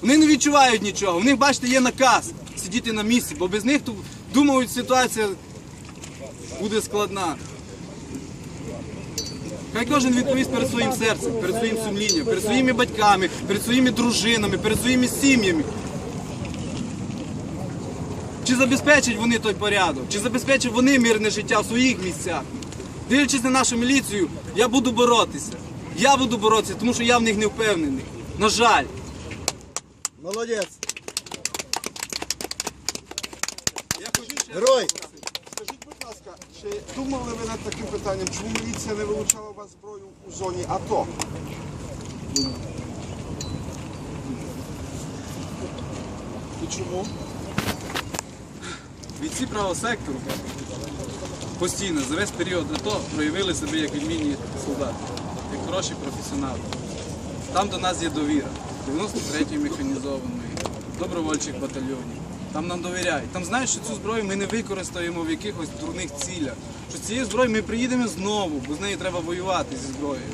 Вони не відчувають нічого. У них, бачите, є наказ сидіти на місці, бо без них тут думають, ситуація буде складна. Хай кожен відповість перед своїм серцем, перед своїм сумлінням, перед своїми батьками, перед своїми дружинами, перед своїми сім'ями. Чи забезпечать вони той порядок, чи забезпечать вони мирне життя в своїх місцях. Дивлячись на нашу міліцію, я буду боротися. Я буду боротися, тому що я в них не впевнений. На жаль. Молодець. Я хочу ще Герой. Скажіть, будь ласка, чи думали ви над таким питанням, чому міліція не вилучала у вас зброю у зоні АТО? І чому? Бійці правого сектору постійно за весь період АТО проявили себе як відмінні солдати, як хороші професіонали. Там до нас є довіра. 93-ї механізованої, добровольчих батальйонів. Там нам довіряють. Там знають, що цю зброю ми не використаємо в якихось дурних цілях. Що цією зброєю ми приїдемо знову, бо з нею треба воювати зі зброєю.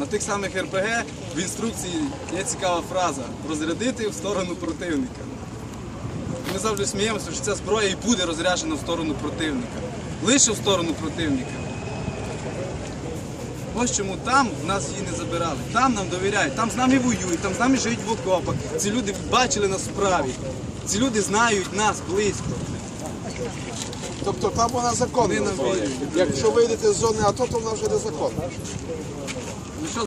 На тих самих РПГ в інструкції є цікава фраза розрядити в сторону противника. Ми завжди сміємося, що ця зброя і буде розряджена в сторону противника. Лише в сторону противника. Ось чому там в нас її не забирали. Там нам довіряють, там з нами воюють, там з нами живуть в окопах. Ці люди бачили нас справі. Ці люди знають нас близько. Тобто там вона законна Вони нам вірять. Якщо вийдете з зони АТО, то вона вже незаконна.